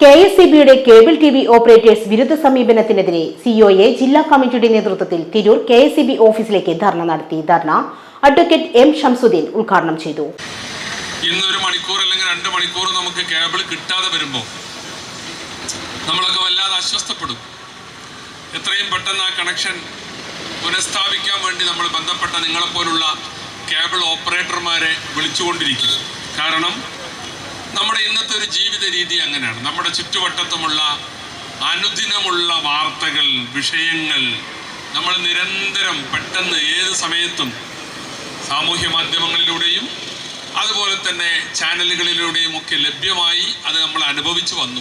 K S E ബിയുടെ cable T V operators വിരുദ്ധ സമീപനത്തിനെതിരെ സിഒഎ ജില്ലാ കമ്മിറ്റിയുടെ നേതൃത്വത്തിൽ Tirur K S E B ഓഫീസിലേക്ക് ധർണ നടത്തി. ധർണ അഡ്വക്കേറ്റ് എം ഷംസുദ്ദീൻ ഉദ്ഘാടനം ചെയ്തു. ഇന്ന് ഒരു മണിക്കൂർ അല്ലെങ്കിൽ രണ്ട് മണിക്കൂർ നമുക്ക് കേബിൾ കിട്ടാതെ വരുമ്പോൾ നമ്മളൊക്കെ വല്ലാതെ അസ്വസ്ഥപ്പെടും. എത്രയും പെട്ടെന്ന് ആ കണക്ഷൻ പുനഃസ്ഥാപിക്കാൻ വേണ്ടി നമ്മൾ ബന്ധപ്പെട്ട നിങ്ങളെപ്പോലുള്ള കേബിൾ ഓപ്പറേറ്റർമാരെ വിളിച്ചുകൊണ്ടിരിക്കും. കാരണം നമ്മുടെ ഇന്നത്തെ ഒരു ജീവിത രീതി അങ്ങനെയാണ്. നമ്മുടെ ചുറ്റുവട്ടത്തുമുള്ള അനുദിനമുള്ള വാർത്തകൾ വിഷയങ്ങൾ നമ്മൾ നിരന്തരം പെട്ടെന്ന് ഏത് സമയത്തും സാമൂഹ്യ മാധ്യമങ്ങളിലൂടെയും അതുപോലെ തന്നെ ചാനലുകളിലൂടെയും ഒക്കെ ലഭ്യമായി അത് നമ്മൾ അനുഭവിച്ചു വന്നു.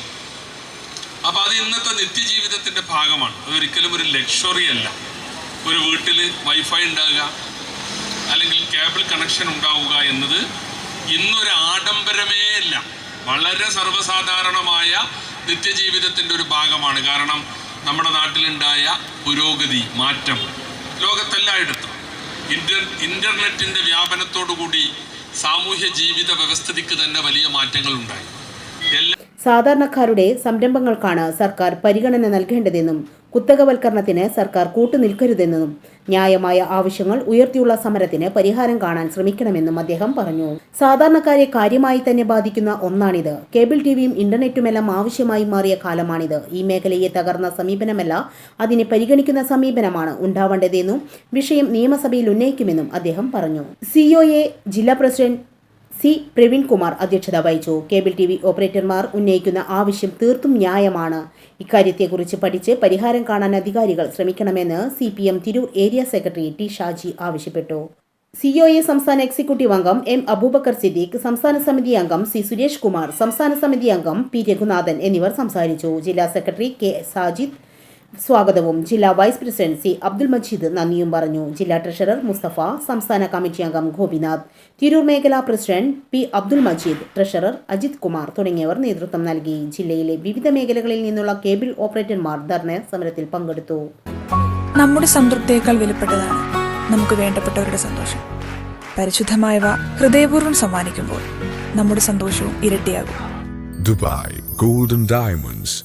അപ്പോൾ അത് ഇന്നത്തെ നിത്യജീവിതത്തിന്റെ ഭാഗമാണ്. അതൊരിക്കലും ഒരു ലക്ഷറി അല്ല. ഒരു വീട്ടിൽ വൈഫൈ ഉണ്ടാകുക അല്ലെങ്കിൽ കേബിൾ കണക്ഷൻ ഉണ്ടാവുക എന്നത് ഇന്നൊരു ആഡംബരമേ അല്ല വളരെ സർവസാധാരണമായ നിത്യജീവിതത്തിന്റെ ഒരു ഭാഗമാണ്. കാരണം നമ്മുടെ നാട്ടിലുണ്ടായ പുരോഗതി മാറ്റം ലോകത്തെല്ലായിടത്തും. ഇന്റർ ഇന്റർനെറ്റിന്റെ വ്യാപനത്തോടുകൂടി സാമൂഹ്യ ജീവിത വ്യവസ്ഥിതിക്ക് തന്നെ വലിയ മാറ്റങ്ങൾ ഉണ്ടായി സാധാരണക്കാരുടെ സംരംഭങ്ങൾക്കാണ് സർക്കാർ പരിഗണന നൽകേണ്ടതെന്നും കുത്തകവൽക്കരണത്തിന് സർക്കാർ കൂട്ടുനിൽക്കരുതെന്നും ന്യായമായ ആവശ്യങ്ങൾ ഉയർത്തിയുള്ള സമരത്തിന് പരിഹാരം കാണാൻ ശ്രമിക്കണമെന്നും അദ്ദേഹം പറഞ്ഞു. സാധാരണക്കാരെ കാര്യമായി തന്നെ ബാധിക്കുന്ന ഒന്നാണിത്. കേബിൾ ടിവിയും ഇന്റർനെറ്റുമെല്ലാം ആവശ്യമായി മാറിയ കാലമാണിത്. ഈ മേഖലയെ തകർന്ന സമീപനമല്ല അതിനെ പരിഗണിക്കുന്ന സമീപനമാണ് ഉണ്ടാവേണ്ടതെന്നും വിഷയം നിയമസഭയിൽ ഉന്നയിക്കുമെന്നും അദ്ദേഹം പറഞ്ഞു. സിഒഎ ജില്ലാ പ്രസിഡന്റ് സി പ്രവീൺ കുമാർ അധ്യക്ഷത വഹിച്ചു. കേബിൾ ടി വി ഓപ്പറേറ്റർമാർ ഉന്നയിക്കുന്ന ആവശ്യം തീർത്തും ന്യായമാണ്. ഇക്കാര്യത്തെക്കുറിച്ച് പഠിച്ച് പരിഹാരം കാണാൻ അധികാരികൾ ശ്രമിക്കണമെന്ന് C P M Tirur area secretary T Shaji ആവശ്യപ്പെട്ടു. സി ഒ എ സംസ്ഥാന എക്സിക്യൂട്ടീവ് അംഗം എം അബൂബക്കർ സിദ്ദീഖ് സംസ്ഥാന സമിതി അംഗം സി സുരേഷ് കുമാർ സംസ്ഥാന സമിതി അംഗം പി രഘുനാഥൻ എന്നിവർ സംസാരിച്ചു. ജില്ലാ സെക്രട്ടറി കെ സാജിദ് സ്വാഗതവും. ജില്ലാ vice president C Abdul Majeed നന്ദിയും പറഞ്ഞു. ജില്ലാ ട്രഷറർ മുസ്തഫ സംസ്ഥാന കമ്മിറ്റി അംഗം ഗോപിനാഥ് തിരൂർ മേഖലാ president P Abdul Majeed treasurer Ajith Kumar തുടങ്ങിയവർ നേതൃത്വം നൽകി. ജില്ലയിലെ വിവിധ മേഖലകളിൽ നിന്നുള്ള കേബിൾ ഓപ്പറേറ്റർമാർ ധർണ സമരത്തിൽ പങ്കെടുത്തു. നമ്മുടെ സംതൃപ്തിയേക്കാൾ വിലപ്പെട്ടതാണ് നമുക്ക് വേണ്ടപ്പെട്ടവരുടെ സന്തോഷം. പരിശുദ്ധമായവ ഹൃദയപൂർവം സമ്മാനിക്കുമ്പോൾ നമ്മുടെ സന്തോഷവും ഇരട്ടിയാകും. Dubai golden Diamonds,